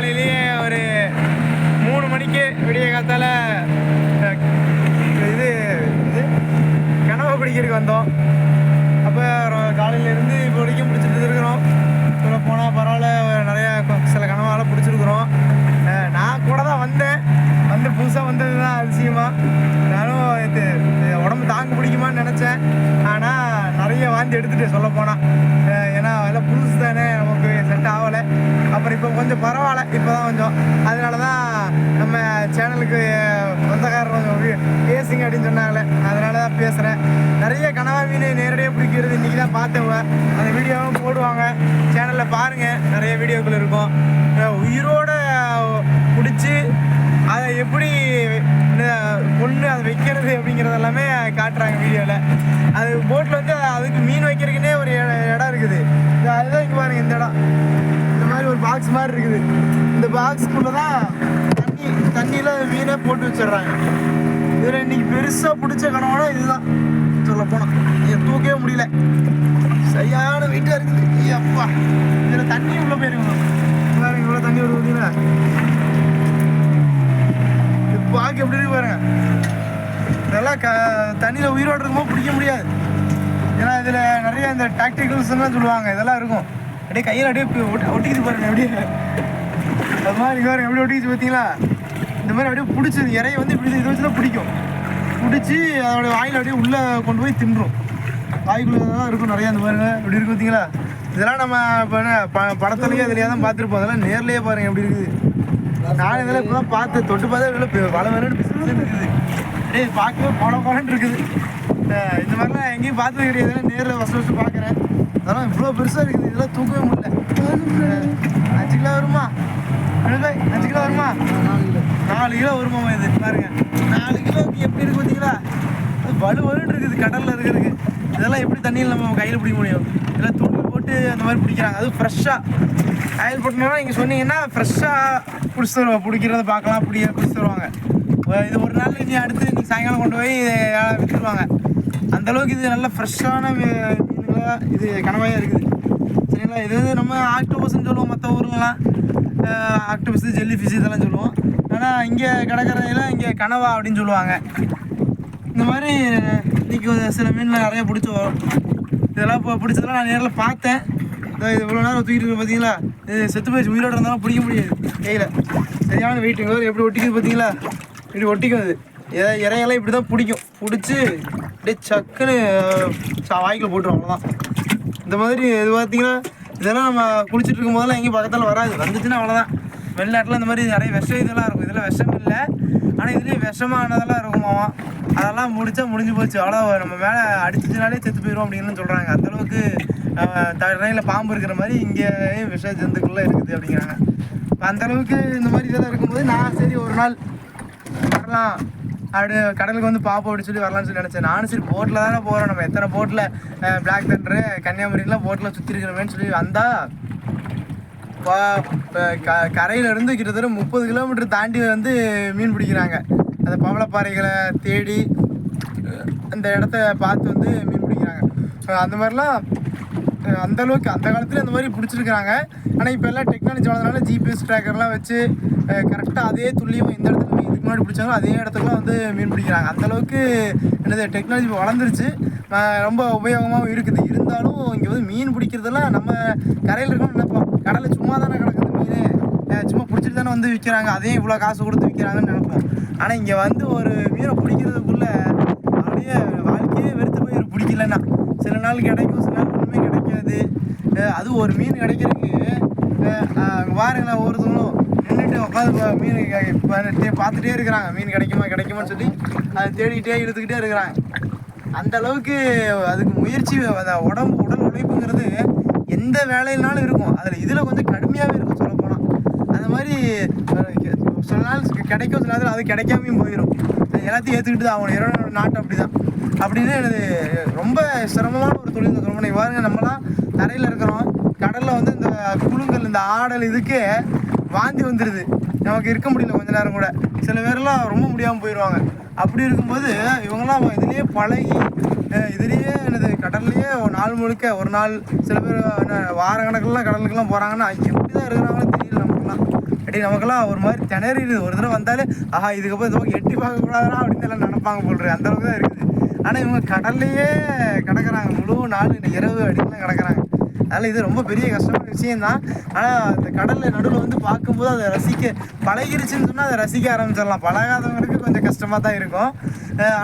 காலையிலேயே ஒரு மூணு மணிக்கு விடிய காத்தால இது இது கனவை பிடிக்கிறதுக்கு வந்தோம். அப்போ காலையிலேருந்து இப்போ வரைக்கும் பிடிச்சிட்டு இருக்கிறோம். சொல்ல போனால் பரவாயில்ல நிறையா சில கனவாலாம் பிடிச்சிருக்கிறோம் நான் கூட தான் வந்தேன். வந்து புதுசாக வந்தது தான் அதிசயமாக நானும் இது உடம்பு தாங்க பிடிக்குமான்னு நினச்சேன். ஆனால் நிறைய வாந்தி எடுத்துகிட்டு சொல்ல போனால் ஏன்னா எல்லாம் புதுசு தானே நமக்கு செட் ஆகலை அப்புறம் இப்போ கொஞ்சம் பரவாயில்ல இப்போ தான் கொஞ்சம். அதனால தான் நம்ம சேனலுக்கு சொந்தக்காரர் கொஞ்சம் பேசுங்க அப்படின்னு சொன்னாங்களே. அதனால தான் பேசுகிறேன் நிறைய கனவா மீன் நேரடியாக பிடிக்கிறது இன்றைக்கி தான் பார்த்தவங்க. அந்த வீடியோவும் போடுவாங்க. சேனலில் பாருங்கள் நிறைய வீடியோக்கள் இருக்கும். உயிரோட பிடிச்சி அதை எப்படி பொண்ணு அதை வைக்கிறது அப்படிங்கிறது எல்லாமே காட்டுறாங்க வீடியோவில் அது போட்டில் வந்து அதுக்கு மீன் வைக்கிறதுக்குன்னே ஒரு இட- இடம் இருக்குது இது அதுதான் இங்கே பாருங்க இந்த இடம் இந்த மாதிரி ஒரு பாக்ஸ் மாதிரி இருக்குது. இந்த பாக்ஸ்க்குள்ளே தான் தண்ணி தண்ணியில் மீனே போட்டு வச்சிடுறாங்க. இதில் இன்னைக்கு பெருசாக பிடிச்ச கனவோட இதுதான். சொல்ல போனோம் இதை தூக்கவே முடியல. சரியான வெயிட்டாக இருக்குது. ஐயா, அப்பா இதில் தண்ணி உள்ளே போயிருக்கணும். பாருங்க இவ்வளோ தண்ணி வருது பார்த்தீங்களா பார்க்க எப்படி இருக்கு பாருங்க. நல்லா க தண்ணியில் உயிரோடு இருக்கும்போது பிடிக்க முடியாது. ஏன்னா இதில் நிறைய இந்த டாக்டிகல்ஸ்லாம் சொல்லுவாங்க. இதெல்லாம் இருக்கும். அப்படியே கையில் அப்படியே இப்படி ஒட்டிக்கிது பாருங்க அப்படியே. அது மாதிரி பாருங்க அப்படியே ஒட்டிக்கிச்சு பார்த்தீங்களா இந்த மாதிரி அப்படியே பிடிச்சி இறைய வந்து இப்படி இதை வச்சு தான் பிடிக்கும். பிடிச்சி அதோட வாயில் அப்படியே உள்ளே கொண்டு போய் தின்றும். வாய்க்குள்ளே தான் இருக்கும் நிறையா அந்த பாருங்க இப்படி இருக்கு பார்த்தீங்களா இதெல்லாம் நம்ம இப்போ என்ன ப படத்துலேயே அதுலேயே தான் பார்த்துருப்போம். அதெல்லாம் நேர்லேயே பாருங்க எப்படி இருக்குது. நான் இதெல்லாம் இப்போ தான் பார்த்து தொட்டு பார்த்தா இதில் பல வரன்னு இருக்குது. அப்படியே பார்க்கவே போட போடன்னு இருக்குது. இந்த மாதிரிலாம் எங்கேயும் பார்த்தது கிடையாது. நேரில் ஃபஸ்ட் ஃபஸ்ட்டு பார்க்குறேன். அதெல்லாம் இவ்வளோ பெருசாக இருக்குது. இதெல்லாம் தூக்கவே முடியல. அஞ்சு கிலோ வருமா? அஞ்சு கிலோ வருமா? நாலு கிலோ. வருமாமா இது? பாருங்க. நாலு கிலோக்கு எப்படி இருக்கு பார்த்தீங்களா? அது வலு வலுன்னு இருக்குது கடலில் இருக்கிறதுக்கு. இதெல்லாம் எப்படி தண்ணியில் நம்ம கையில் பிடிக்க முடியும்? இதெல்லாம் தூண்டில் போட்டு அந்த மாதிரி பிடிக்கிறாங்க. அதுவும் ஃப்ரெஷ்ஷாக ஆயில் போட்டோம்னா நீங்கள் சொன்னீங்கன்னா ஃப்ரெஷ்ஷாக பிடிச்சி தருவாங்க பிடிக்கிறத பார்க்கலாம். பிடிக்க பிடிச்சி தருவாங்க இது ஒரு நாள் நீ அடுத்து நீ சாயங்காலம் கொண்டு போய் அஹ், விற்றுருவாங்க அந்த அளவுக்கு இது நல்ல ஃப்ரெஷ்ஷான இது கனவாயாக இருக்குது. சரிங்களா? இது வந்து நம்ம ஆக்டோபஸ்ன்னு சொல்லுவோம் மற்ற ஊருங்கெல்லாம். ஆக்டோபஸ் ஜெல்லி ஃபிஷ் இதெல்லாம் சொல்லுவோம். ஆனால் இங்கே கடற்கரையில் இங்கே கனவா அப்படின்னு சொல்லுவாங்க. இந்த மாதிரி இன்றைக்கி ஒரு சில மீன்லாம் நிறைய பிடிச்சி வரும். இதெல்லாம் இப்போ பிடிச்சதெல்லாம் நான் நேரில் பார்த்தேன். இதோ இது இவ்வளோ நேரம் தூக்கிட்டு பார்த்தீங்களா இது செத்து போயிடுச்சு உயிரோட இருந்தாலும் பிடிக்க முடியாது. கையில். சரியான வெயிட் எப்படி ஒட்டிக்குது பார்த்தீங்களா இப்படி ஒட்டிக்கும் அது இறையெல்லாம் இப்படி தான் பிடிக்கும். பிடிச்சி அப்படியே சக்குன்னு வாய்க்குள்ள போட்டுரும் அவ்வளோதான் இந்த மாதிரி இது பார்த்தீங்கன்னா இதெல்லாம் நம்ம குளிச்சுட்டு இருக்கும் போதெல்லாம் எங்கேயும் பக்கத்தில் வராது. வந்துச்சுன்னா அவ்வளோதான் வெளிநாட்டில் இந்த மாதிரி நிறைய விஷம் இதெல்லாம் இருக்கும். இதில் விஷம் இல்லை. ஆனால் இதுலேயும் விஷமானதெல்லாம் இருக்குமாமா அதெல்லாம் முடிச்சா முடிஞ்சு போச்சு. அவ்வளோ நம்ம மேலே அடிச்சிச்சுனாலே செத்து போயிடும் அப்படின்னு சொல்கிறாங்க அந்தளவுக்கு தரையில் பாம்பு இருக்கிற மாதிரி இங்கே விஷ ஜந்துக்கள்லாம் இருக்குது அப்படிங்கிறாங்க. அந்தளவுக்கு அந்த அளவுக்கு இந்த மாதிரி இதெல்லாம் இருக்கும்போது நான் சரி ஒரு நாள் வரலாம். அப்படி கடலுக்கு வந்து பாப்போம் அப்படின்னு சொல்லி வரலாம்னு சொல்லி நினச்சேன். நானும் சரி போட்டில் தானே போகிறோம் நம்ம எத்தனை போட்டில் பிளாக் தண்டரு கன்னியாகுமரிலாம் போட்டில் சுற்றி இருக்கிறோமேன்னு சொல்லி வந்தால் கரையில இருந்து கிட்டத்தட்ட முப்பது கிலோமீட்டர் தாண்டி வந்து மீன் பிடிக்கிறாங்க. அந்த பவளப்பாறைகளை தேடி அந்த இடத்த பார்த்து வந்து மீன் பிடிக்கிறாங்க. அந்த மாதிரிலாம் அந்தளவுக்கு அந்த அளவுக்கு இந்த மாதிரி பிடிச்சிருக்கிறாங்க. ஆனால் இப்போ எல்லாம் டெக்னாலஜி வளர்ந்தனால ஜிபிஎஸ் ட்ராக்கர்லாம் வச்சு கரெக்டாக அதே துல்லியமாக இந்த இடத்துல மீன் இதுக்கு முன்னாடி பிடிச்சாலும் அதே இடத்துல வந்து மீன் பிடிக்கிறாங்க. அந்த அளவுக்கு என்னது டெக்னாலஜி வளர்ந்துருச்சு. ரொம்ப உபயோகமாகவும் இருக்குது. இருந்தாலும் இங்கே வந்து மீன் பிடிக்கிறதெல்லாம் நம்ம கரையில் இருக்கணும்னு நினைப்போம் கடலில் சும்மா தானே கிடக்குது மீன். சும்மா பிடிச்சிட்டு தானே வந்து விற்கிறாங்க அதையும் இவ்வளோ காசு கொடுத்து விற்கிறாங்கன்னு நினைப்போம். ஆனால் இங்கே வந்து ஒரு மீனை பிடிக்கிறதுக்குள்ளே அப்படியே வாழ்க்கையே வெறுத்து போய் பிடிக்கலன்னா சில நாள் கிடைக்கும் சில நாள் அது ஒரு மீன் கிடைக்கிறதுக்கு அஹ் பாருங்களேன் ஒருத்தவங்களும் நின்றுட்டு உட்காந்து மீன் பார்த்துட்டே இருக்கிறாங்க. மீன் கிடைக்குமா கிடைக்குமான்னு சொல்லி அதை தேடிக்கிட்டே இழுத்துக்கிட்டே இருக்கிறாங்க. அந்த அளவுக்கு அதுக்கு முயற்சி உடம்பு உடல் உழைப்புங்கிறது எந்த வேலையினாலும் இருக்கும். அதில் இதில் கொஞ்சம் கடுமையாகவே இருக்கும் சொல்ல போனால் அந்த மாதிரி சில நாள் கிடைக்கும் சில நேரத்தில் அது கிடைக்காமையும் போயிடும் எல்லாத்தையும் ஏற்றுக்கிட்டு தான் அவங்க இரவு நாட்டு அப்படி தான் அப்படின்னு எனது ரொம்ப சிரமமான ஒரு தொழில் தான் சொல்ல பாருங்க தரையில் இருக்கிறோம் கடலில் வந்து இந்த குழுங்கல் இந்த ஆடல் இதுக்கே வாந்தி வந்துடுது நமக்கு இருக்க முடியல கொஞ்ச நேரம் கூட. சில பேர்லாம் ரொம்ப முடியாமல் போயிடுவாங்க அப்படி இருக்கும்போது இவங்கெல்லாம் இதுலேயே பழகி இதுலேயே என்னது கடல்லையே ஒரு நாள் முழுக்க ஒரு நாள் சில பேர் என்ன வார கணக்கெல்லாம் கடலுக்குலாம் போகிறாங்கன்னா எப்படி தான் இருக்கிறாங்களோ தெரியல நமக்குலாம் அப்படி நமக்கெல்லாம் ஒரு மாதிரி திணறிடுது. ஒரு தடவை வந்தாலே ஆஹா இதுக்கப்புறம் இதுவாக எட்டி பார்க்கக்கூடாதுனா அப்படின்னு எல்லாம் நினைப்பாங்க போல்றது அந்த அளவுக்கு தான் இருக்குது. ஆனால் இவங்க கடல்லையே கிடக்குறாங்க. முழு நாள் இரவு அப்படின்னு கிடக்குறாங்க. அதனால் இது ரொம்ப பெரிய கஷ்டமான விஷயம்தான். ஆனால் அந்த கடலில் நடுவில் வந்து பார்க்கும்போது அதை ரசிக்க பழகிருச்சுன்னு சொன்னால் அதை ரசிக்க ஆரம்பிச்சிடலாம். பழகாதவங்களுக்கு கொஞ்சம் கஷ்டமாக தான் இருக்கும்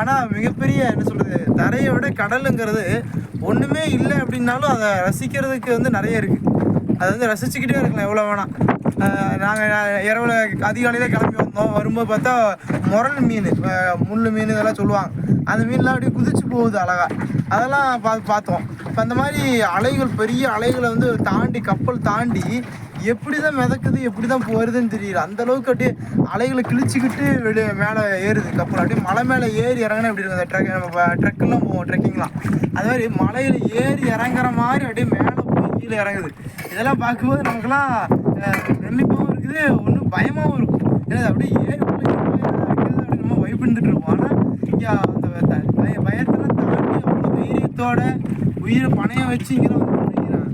ஆனால் மிகப்பெரிய என்ன சொல்கிறது தரையை விட கடலுங்கிறது ஒன்றுமே இல்லை அப்படின்னாலும் அதை ரசிக்கிறதுக்கு வந்து நிறைய இருக்குது அது வந்து ரசிச்சுக்கிட்டே இருக்கலாம் எவ்வளோ வேணாம் நாங்கள் இரவில் அதிகாலையில் கிளம்பி வந்தோம். வரும்போது பார்த்தா முரல் மீன் முள் மீன் இதெல்லாம் சொல்லுவாங்க. அந்த மீன்லாம் அப்படியே குதிச்சு போகுது அழகாக அதெல்லாம் பா பார்த்தோம். இப்போ அந்த மாதிரி அலைகள் பெரிய அலைகளை வந்து தாண்டி கப்பல் தாண்டி எப்படி தான் மிதக்குது எப்படி தான் போகிறதுன்னு தெரியல. அந்த அளவுக்கு அப்படியே அலைகளை கிழிச்சிக்கிட்டு வெளியே மேலே ஏறுது கப்பல். அப்படியே மலை மேலே ஏறி இறங்கினா எப்படி இருக்கும்? அந்த ட்ரெக் நம்ம ட்ரெக்கெல்லாம் போவோம் ட்ரெக்கிங்லாம் அது மாதிரி மலையில் ஏறி இறங்குற மாதிரி அப்படியே மேலே போய் கீழே இறங்குது. இதெல்லாம் பார்க்கும்போது நமக்குலாம் அஹ், பிரமிப்பாகவும் இருக்குது ஒன்றும் பயமாகவும் இருக்கும். ஏன்னா அது அப்படியே ஏறி அப்படியே நம்ம பயப்பட்டுட்டு இருக்கோம் ஆனால் இங்கே பய பயத்தெல்லாம் தாண்டி அவ்வளோ தைரியத்தோட உயிரை பணையம் வச்சு இங்கே வந்து பண்ணிக்கிறான்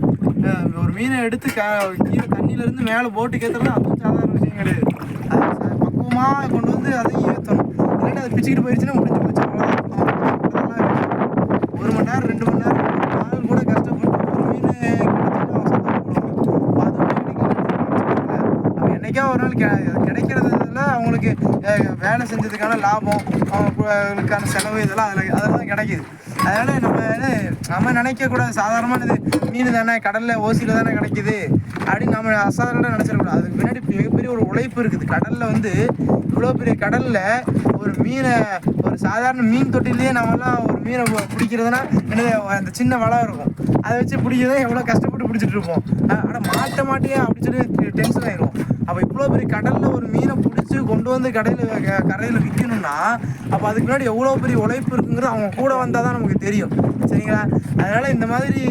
ஒரு மீனை எடுத்து க கீழே தண்ணியிலேருந்து மேலே போட்டு கேத்துறது அதுவும் சாதாரண விஷயம் கிடையாது. அது பக்குவமாக கொண்டு வந்து அதையும் ஏற்றணும் இல்லாட்டி அதை பிச்சுக்கிட்டு போயிடுச்சுன்னா முடிஞ்சு போச்சு. ஒரு மணி நேரம் ரெண்டு மணி நேரம் நாள் கூட கஷ்டப்பட்டு ஒரு மீன் கிடைச்சாலும் அவன் அது அதுவுமே கிடைக்கல அவன் என்னைக்கா ஒரு நாள் கெ- பயணம் வேலை செஞ்சதுக்கான லாபம் அவங்களுக்கான செலவு இதெல்லாம் அதில் அதெல்லாம் கிடைக்குது. அதனால் நம்ம வந்து நம்ம நினைக்கக்கூடாது சாதாரணமானது மீன் தானே கடலில் ஓசியில் தானே கிடைக்குது அப்படின்னு நம்ம அசாதாரண நினச்சிடக்கூடாது. அதுக்கு பின்னாடி மிகப்பெரிய ஒரு உழைப்பு இருக்குது. கடலில் வந்து இவ்வளோ பெரிய கடலில் ஒரு மீனை ஒரு சாதாரண மீன் தொட்டிலேயே நம்மலாம் ஒரு மீனை பிடிக்கிறதுனா என்னது அந்த சின்ன வலை இருக்கும். அதை வச்சு பிடிக்கிறதா எவ்வளோ கஷ்டப்பட்டு பிடிச்சிட்டு இருப்போம். ஆனால் மாட்ட மாட்டியே அப்படின்னு சொல்லி டென்ஷன் ஆயிடும் அப்போ இவ்வளோ பெரிய கடலில் ஒரு மீனை பிடிச்சி கொண்டு வந்து கடையில் கரையில் விற்கணும்னா அப்போ அதுக்கு முன்னாடி எவ்வளோ பெரிய உழைப்பு இருக்குங்கிறது அவங்க கூட வந்தால் தான் நமக்கு தெரியும். சரிங்களா? அதனால் இந்த மாதிரி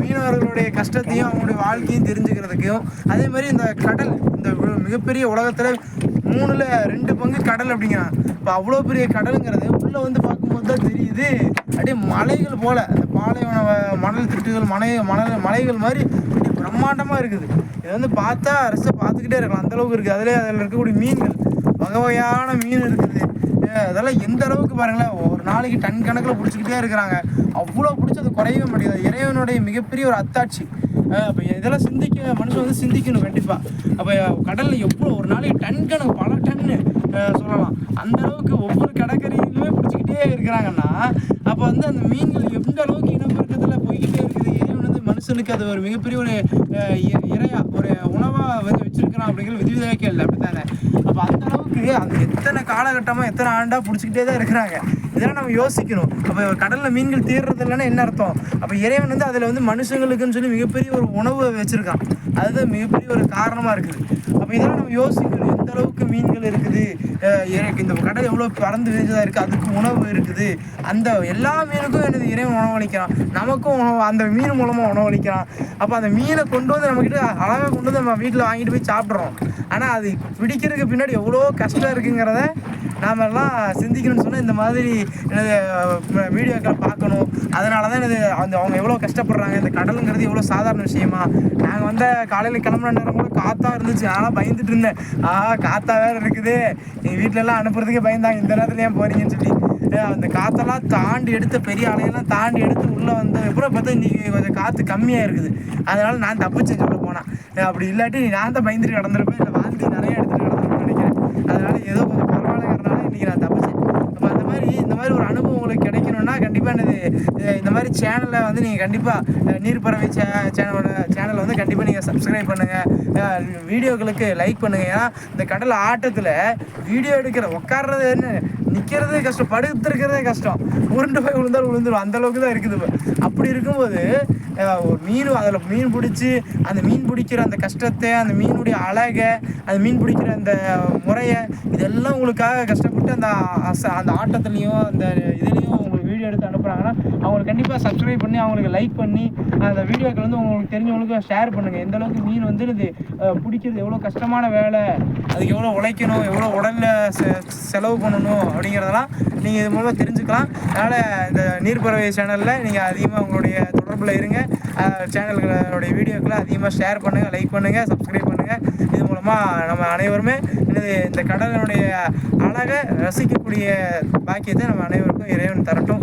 மீனவர்களுடைய கஷ்டத்தையும் அவங்களுடைய வாழ்க்கையும் தெரிஞ்சுக்கிறதுக்கும் அதே மாதிரி இந்த கடல் இந்த மிகப்பெரிய உலகத்தில் மூணுல ரெண்டு பங்கு கடல் அப்படிங்கிறான். இப்போ அவ்வளோ பெரிய கடலுங்கிறது உள்ளே வந்து பார்க்கும்போது தான் தெரியுது. அப்படியே மலைகள் போல அந்த பாலைவன மணல் திட்டுகள் மலை மணல் மலைகள் மாதிரி அப்படியே பிரம்மாண்டமாக இருக்குது. இதை வந்து பார்த்தா அரசு பார்த்துக்கிட்டே இருக்கலாம். அந்த அளவுக்கு இருக்குது அதிலே அதில் இருக்கக்கூடிய மீன்கள் வகை வகையான மீன் இருக்குது. அதெல்லாம் எந்த அளவுக்கு பாருங்களேன் ஒரு நாளைக்கு டன் கணக்கில் பிடிச்சிக்கிட்டே இருக்கிறாங்க. அவ்வளோ பிடிச்சி குறையவே மாட்டேங்குது. இறைவனுடைய மிகப்பெரிய ஒரு அத்தாட்சி. அப்போ இதெல்லாம் சிந்திக்க மனுஷன் வந்து சிந்திக்கணும் கண்டிப்பாக அப்போ கடலில் எவ்வளோ ஒரு நாளைக்கு டன் கணக்கு பல டன்னு சொல்லலாம். அந்த அளவுக்கு ஒவ்வொரு கடற்கரையிலுமே பிடிச்சிக்கிட்டே இருக்கிறாங்கன்னா அப்போ வந்து அந்த மீன்கள் எந்த அளவுக்கு இனப்பெருக்கத்தில் போய்கிட்டே இருக்குது இறைவன் வந்து மனுஷனுக்கு அது ஒரு மிகப்பெரிய ஒரு இ- இறையா ஒரு உணவாக வந்து வச்சிருக்கிறான் அப்படிங்கிற விதிவிலக்கே இல்லை அப்படி தானே அப்போ அந்த அளவுக்கு அது எத்தனை காலகட்டமாக எத்தனை ஆண்டாக பிடிச்சிக்கிட்டே தான் இருக்கிறாங்க. இதெல்லாம் நம்ம யோசிக்கணும். அப்போ கடலில் மீன்கள் தீர்றது இல்லைன்னா என்ன அர்த்தம்? அப்போ இறைவன் வந்து அதில் வந்து மனுஷங்களுக்குன்னு சொல்லி மிகப்பெரிய ஒரு உணவு வச்சுருக்கான். அதுதான் மிகப்பெரிய ஒரு காரணமாக இருக்குது. அப்போ இதெல்லாம் நம்ம யோசிக்கணும். எந்த அளவுக்கு மீன்கள் இருக்குது? இந்த கடல் எவ்வளோ பறந்து விரிஞ்சதாக இருக்குது அதுக்கு உணவு இருக்குது. அந்த எல்லா மீனுக்கும் எனது இறைவன் உணவளிக்கிறான். நமக்கும் உணவு அந்த மீன் மூலமாக உணவளிக்கிறான். அப்போ அந்த மீனை கொண்டு வந்து நம்மக்கிட்ட அழகாக கொண்டு வந்து நம்ம வீட்டில் வாங்கிட்டு போய் சாப்பிட்றோம். ஆனால் அது பிடிக்கிறதுக்கு பின்னாடி எவ்வளோ கஷ்டம் இருக்குங்கிறத நாமெல்லாம் சிந்திக்கணும்னு சொன்னால் இந்த மாதிரி எனது வீடியோக்களை பார்க்கணும். அதனால தான் எனது அந்த அவங்க எவ்வளோ கஷ்டப்படுறாங்க இந்த கடலுங்கிறது எவ்வளோ சாதாரண விஷயமா. நாங்கள் வந்த காலையில் கிளம்புற நேரம் கூட காத்தா இருந்துச்சு. ஆனால் பயந்துட்டு இருந்தேன். ஆ காத்தா வேறு இருக்குது. எங்கள் வீட்டிலலாம் அனுப்புறதுக்கே பயந்தாங்க. இந்த நேரத்தில் ஏன் போகிறீங்கன்னு சொல்லி. அந்த காற்றெல்லாம் தாண்டி எடுத்து பெரிய அலையெல்லாம் தாண்டி எடுத்து உள்ளே வந்த அப்புறம் பார்த்தா இன்னைக்கு கொஞ்சம் காற்று கம்மியாக இருக்குது அதனால் நான் தப்பிச்சேன் சொல்ல போனேன் அப்படி இல்லாட்டி நான் தான் பயந்துட்டு கிடந்திருப்பேன் இல்லை வாந்தி நிறைய எடுத்துகிட்டு கிடந்திருப்பேன் நினைக்கிறேன். அதனால் ஏதோ நினைக்கிறேன் தப்பிச்சு. நம்ம நான் அந்த மாதிரி இந்த மாதிரி ஒரு அனுபவம் உங்களுக்கு கிடைக்கணும்னா கண்டிப்பாக என்னது இந்த மாதிரி சேனலை வந்து நீங்கள் கண்டிப்பாக நீர்ப்பறவை சே சேனலோட சேனலை வந்து கண்டிப்பாக நீங்கள் சப்ஸ்கிரைப் பண்ணுங்கள் வீடியோக்களுக்கு லைக் பண்ணுங்கள் ஏன்னா இந்த கடல் ஆட்டத்தில் வீடியோ எடுக்கிற உட்கார்றது என்ன? நிற்கிறது கஷ்டம் படுத்துருக்கிறதே கஷ்டம். உருண்டு போய் விழுந்தாலும் விழுந்துடும் அந்த அளவுக்கு தான் இருக்குது. அப்படி இருக்கும்போது மீன் அதில் மீன் பிடிச்சி அந்த மீன் பிடிக்கிற அந்த கஷ்டத்தை அந்த மீனுடைய அழகை அந்த மீன் பிடிக்கிற அந்த முறையை இதெல்லாம் உங்களுக்காக கஷ்டப்பட்டு அந்த அச- அந்த ஆட்டத்துலேயும் அந்த இதுலேயும் எடுத்து அனுப்புகிறாங்கன்னா அவங்களுக்கு கண்டிப்பாக சப்ஸ்கிரைப் பண்ணி அவங்களுக்கு லைக் பண்ணி அந்த வீடியோக்கள் வந்து உங்களுக்கு தெரிஞ்சவங்களுக்கு ஷேர் பண்ணுங்கள் எந்த அளவுக்கு மீன் வந்து இது பிடிக்கிறது எவ்வளோ கஷ்டமான வேலை அதுக்கு எவ்வளோ உழைக்கணும் எவ்வளோ உடலில் செ செலவு பண்ணணும் அப்படிங்கிறதெல்லாம் நீங்கள் இது மூலமாக தெரிஞ்சுக்கலாம். அதனால் இந்த நீர்ப்பறவை சேனலில் நீங்கள் அதிகமாக உங்களுடைய தொடர்பில் இருங்க. சேனல்களுடைய வீடியோக்களை அதிகமாக ஷேர் பண்ணுங்கள் லைக் பண்ணுங்கள் சப்ஸ்கிரைப் பண்ணுங்கள் பண்ணுங்கள் இது மூலமாக நம்ம அனைவருமே என்னது இந்த கடலினுடைய அழகை ரசிக்கக்கூடிய பாக்கியத்தை நம்ம அனைவருக்கும் இறைவன் தரட்டும்.